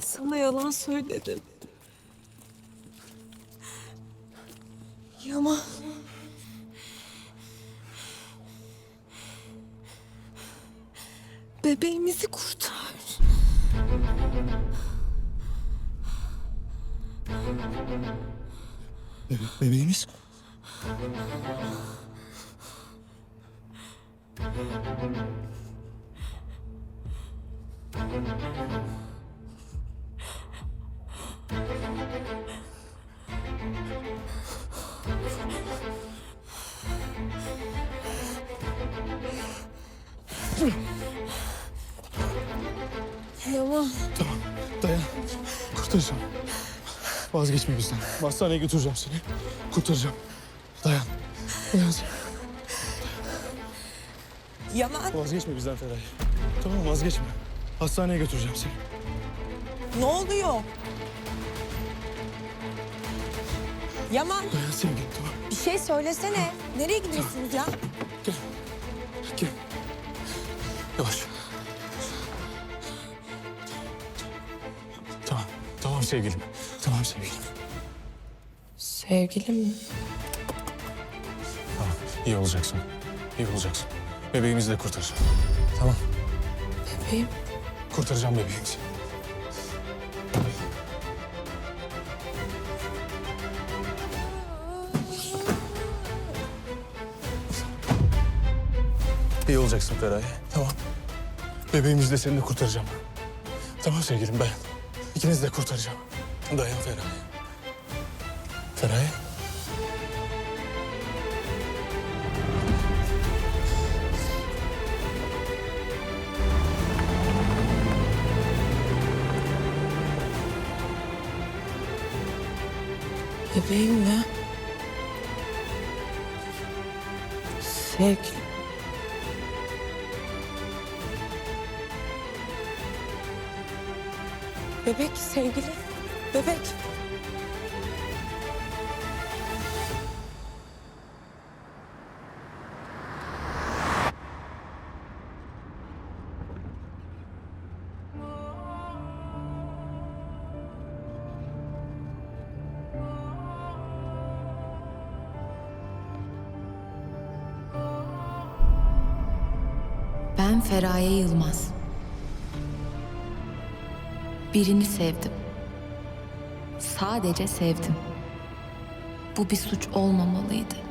Sana yalan söyledim. Yaman. Tamam dayan. Kurtaracağım. Vazgeçme bizden. Hastaneye götüreceğim seni. Kurtaracağım. Dayan. Dayan. Yaman. Vazgeçme bizden Feray. Tamam vazgeçme. Hastaneye götüreceğim seni. Ne oluyor? Yaman Dayan sevgilim tamam. bir şey söylesene. Nereye gidiyorsunuz ya? Gel. Yavaş. Tamam. Tamam sevgilim. Tamam sevgilim. Sevgilim mi? Tamam. İyi olacaksın. İyi olacaksın. Bebeğimizi de kurtaracağım. Tamam. Bebeğim. Kurtaracağım bebeğimizi. İyi olacaksın Feraye. Tamam. Bebeğimizi de seni de kurtaracağım. Tamam sevgilim dayan. İkinizi de kurtaracağım. Dayan Feraye. Feraye. Bebeğim mi? Sevgilim. Bebek sevgili. Bebek. Ben Feraye Birini sevdim. Sadece sevdim. Bu bir suç olmamalıydı.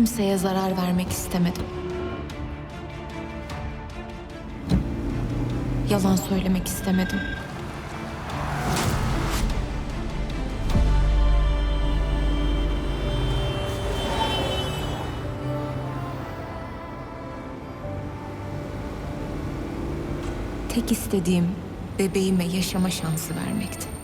Kimseye zarar vermek istemedim. Yalan söylemek istemedim. Tek istediğim bebeğime yaşama şansı vermekti.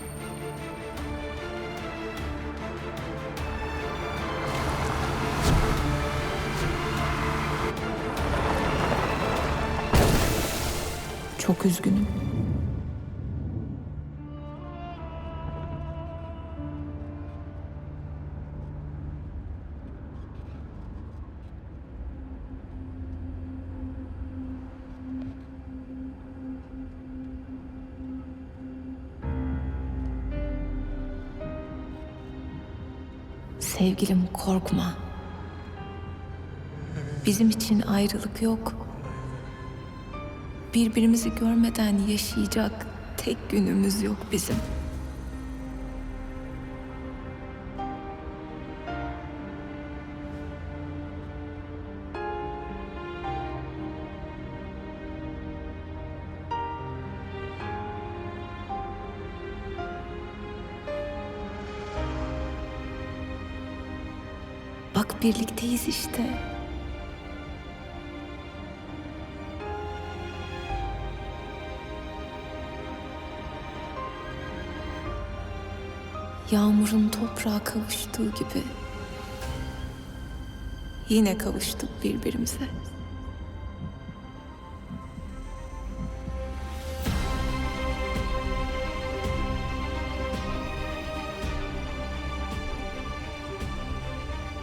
Çok üzgünüm. Sevgilim korkma. Bizim için ayrılık yok. Birbirimizi görmeden yaşayacak tek günümüz yok bizim. Bak birlikteyiz işte. Yağmurun toprağa kavuştuğu gibi yine kavuştuk birbirimize.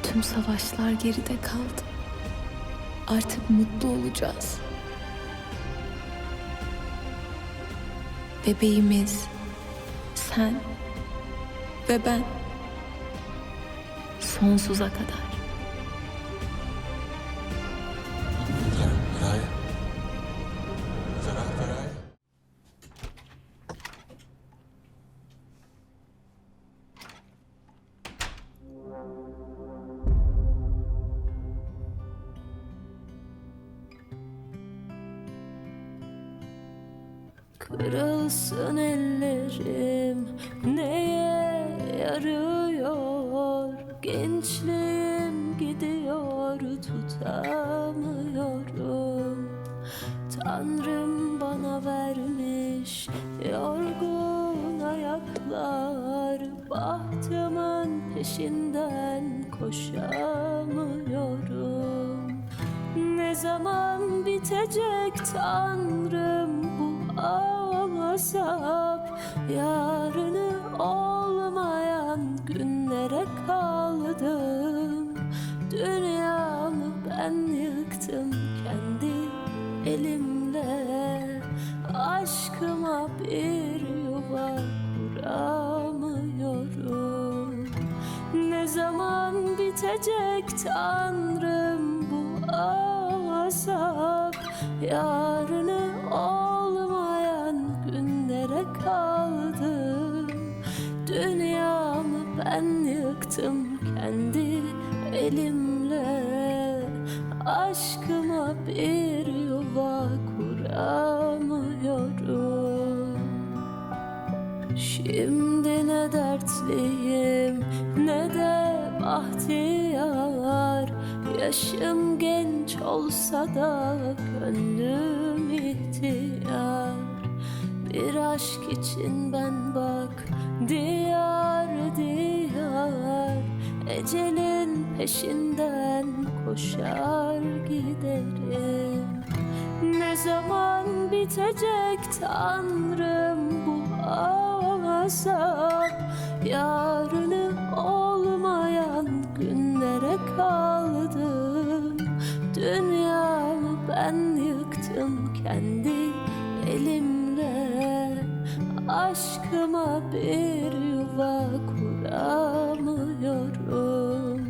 Tüm savaşlar geride kaldı. Artık mutlu olacağız. Bebeğimiz, sen ve ben sonsuza kadar. Kırılsın ellerim neye yarıyor Gençliğim gidiyor tutamıyorum. Tanrım bana vermiş yorgun ayaklar. Bahtımın peşinden koşamıyorum. Ne zaman bitecek Tanrım bu azap Yarını elimle Aşkıma bir yuva kuramıyorum. Ne zaman bitecek Tanrım bu azap Yarını Şimdi ne dertliyim ne de bahtiyar. Yaşım genç olsa da gönlüm ihtiyar. Bir aşk için ben bak diyar diyar. Ecelin peşinden koşar giderim. Ne zaman bitecek Tanrım bu azap Yarını olmayan günlere kaldım Dünyamı ben yıktım kendi elimle. Aşkıma bir yuva kuramıyorum.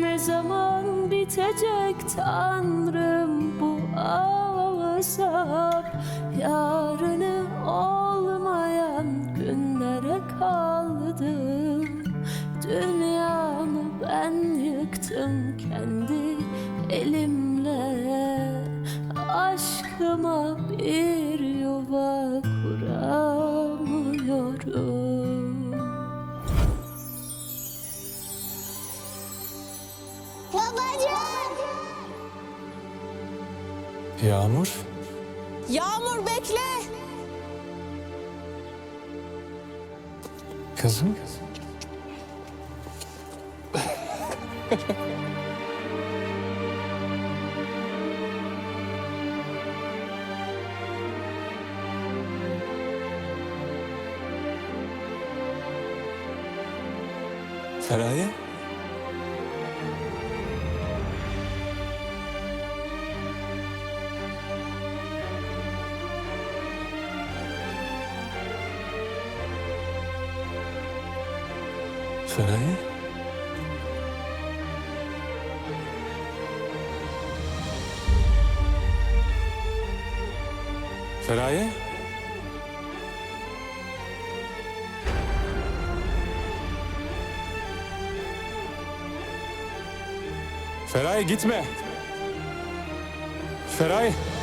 Ne zaman bitecek Tanrım bu azap Yarını olmayan Yağmur. Yağmur bekle. Kızım. Feraye. Feraye. Feraye. Feraye gitme. Feraye.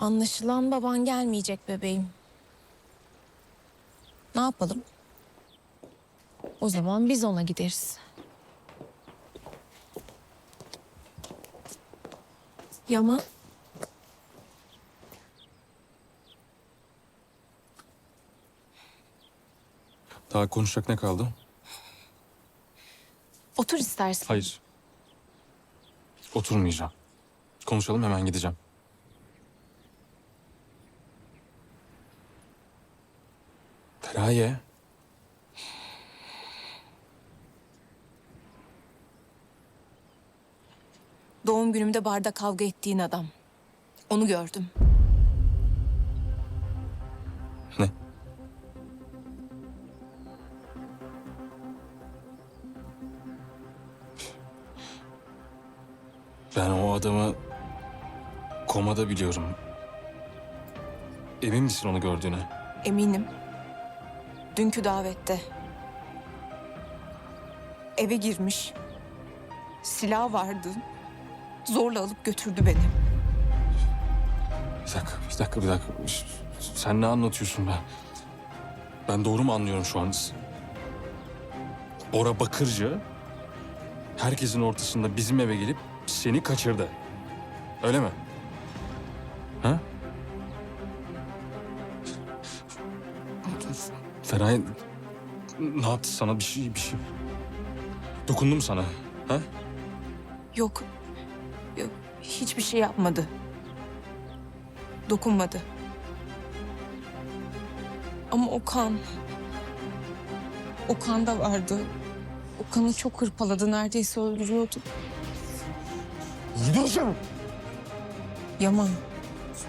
Anlaşılan baban gelmeyecek bebeğim. Ne yapalım? O zaman biz ona gideriz. Yaman. Daha konuşacak ne kaldı? Otur istersen. Hayır. Oturmayacağım. Konuşalım hemen gideceğim. Feraye. Doğum günümde barda kavga ettiğin adam. Onu gördüm. Ne? Ben o adamı komada biliyorum. Emin misin onu gördüğüne? Eminim. Dünkü davette. Eve girmiş. Silah vardı. Zorla alıp götürdü beni. Bir dakika, bir dakika, bir dakika. Sen ne anlatıyorsun ben? Ben doğru mu anlıyorum şu an? Bora Bakırcı herkesin ortasında bizim eve gelip seni kaçırdı. Öyle mi? Ha? Feraye ne yaptı sana bir şey bir şey? Dokundu mu sana? Ha? Yok. Yok. Hiçbir şey yapmadı. Dokunmadı. Ama o kan... O kan da vardı. O kanı çok hırpaladı. Neredeyse öldürüyordu. Gidiyorsun. Yaman.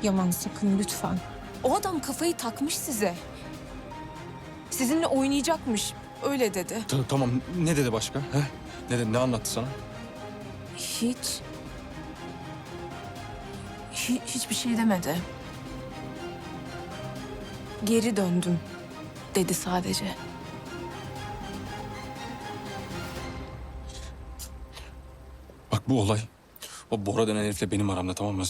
Yaman sakın lütfen. O adam kafayı takmış size. Sizinle oynayacakmış. Öyle dedi. Ta- tamam ne dedi başka? Ha? Ne dedi? Ne anlattı sana? Hiç. Hi- hiçbir şey demedi. Geri döndüm dedi sadece. Bak bu olay o Bora denen herifle benim aramda tamam mı?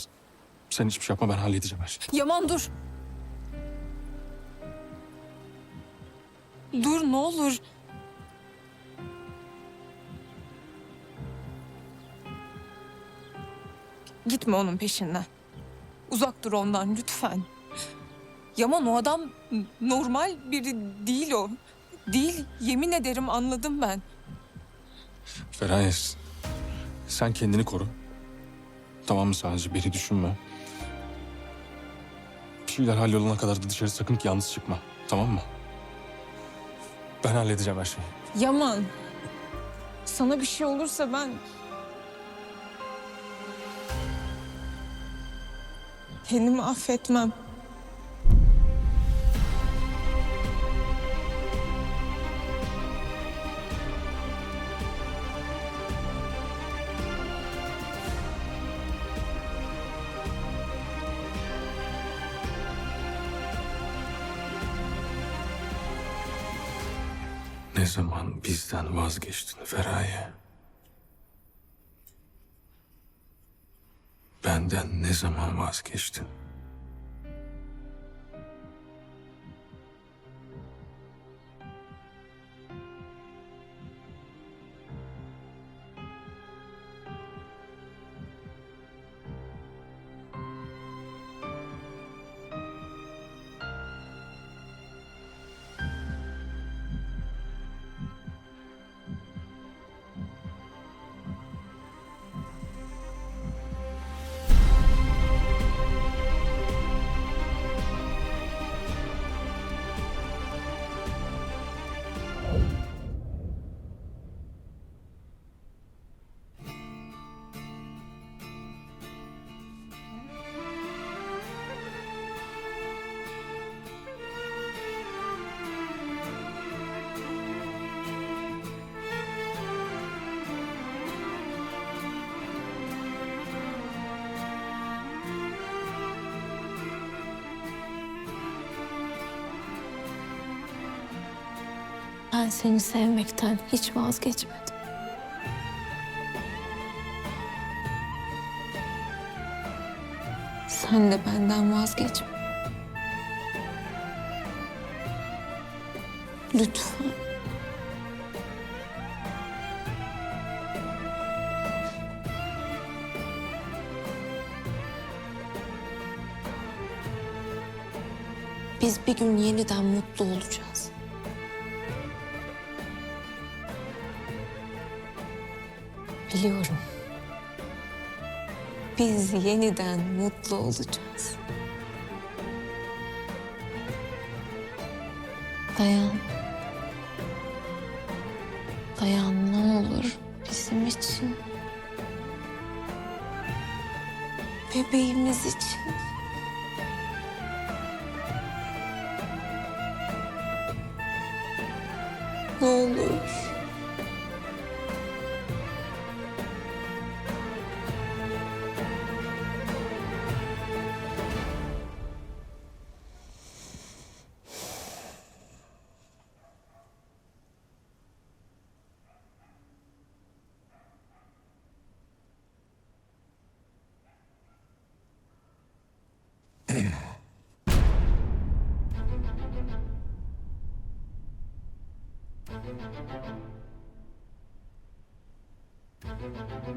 Sen hiçbir şey yapma ben halledeceğim her şeyi. Yaman dur. Dur ne olur. Gitme onun peşinden. Uzak dur ondan lütfen. Yaman o adam normal biri değil o. Değil yemin ederim anladım ben. Feraye sen kendini koru. Tamam mı sadece beni düşünme. Bir şeyler hallolana kadar da dışarı sakın ki yalnız çıkma. Tamam mı? Ben halledeceğim her şeyi. Yaman. Sana bir şey olursa ben... Kendimi affetmem. Bizden vazgeçtin Feraye? Benden ne zaman vazgeçtin? Ben seni sevmekten hiç vazgeçmedim. Sen de benden vazgeçme. Lütfen. Biz bir gün yeniden mutlu olacağız. Biliyorum. Biz yeniden mutlu olacağız. Dayan. Dayan ne olur bizim için. Bebeğimiz için. Ne olur. Ne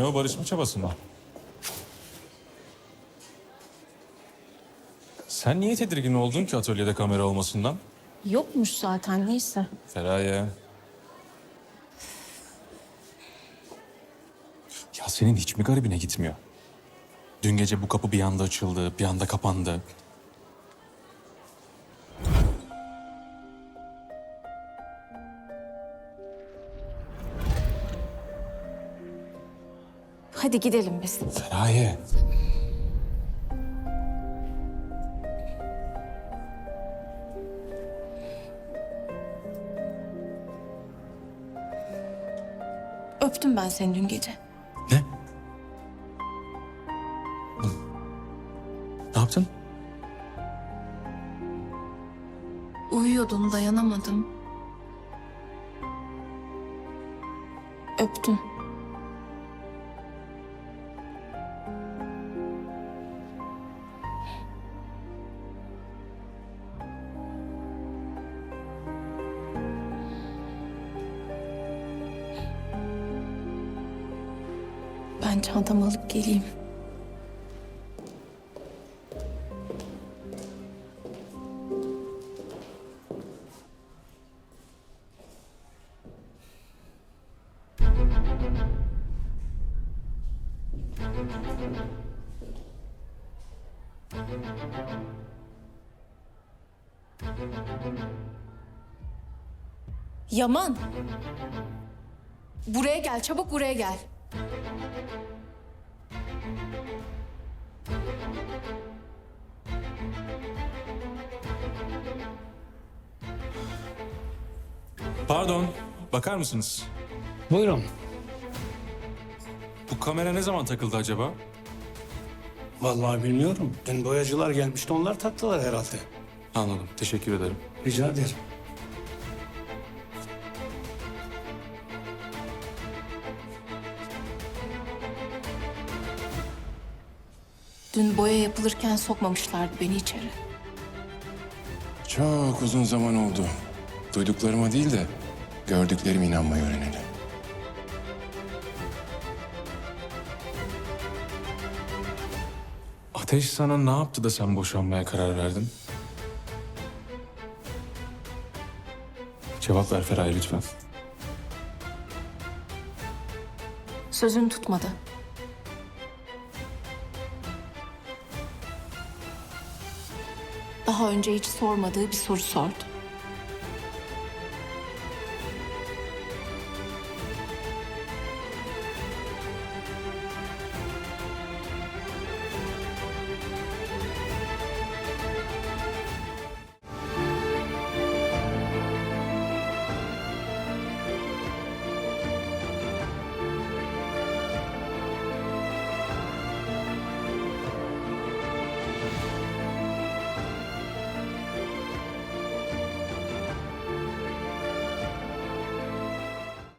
o barışma çabası mı? Sen niye tedirgin oldun ki atölyede kamera olmasından? Yokmuş zaten neyse. Feraye. Ya senin hiç mi garibine gitmiyor? Dün gece bu kapı bir anda açıldı, bir anda kapandı. Hadi gidelim biz. Feraye. Öptüm ben seni dün gece. Ne? Ne yaptın? Uyuyordum dayanamadım. Öptüm. Ben çantamı alıp geleyim. Yaman. Buraya gel, çabuk buraya gel. Bakar mısınız? Buyurun. Bu kamera ne zaman takıldı acaba? Vallahi bilmiyorum. Dün boyacılar gelmişti onlar taktılar herhalde. Anladım, teşekkür ederim. Rica ederim. Dün boya yapılırken sokmamışlardı beni içeri. Çok uzun zaman oldu. Duyduklarıma değil de gördüklerime inanmayı öğrenelim. Ateş sana ne yaptı da sen boşanmaya karar verdin? Cevap ver Feraye lütfen. Sözünü tutmadı. Daha önce hiç sormadığı bir soru sordu.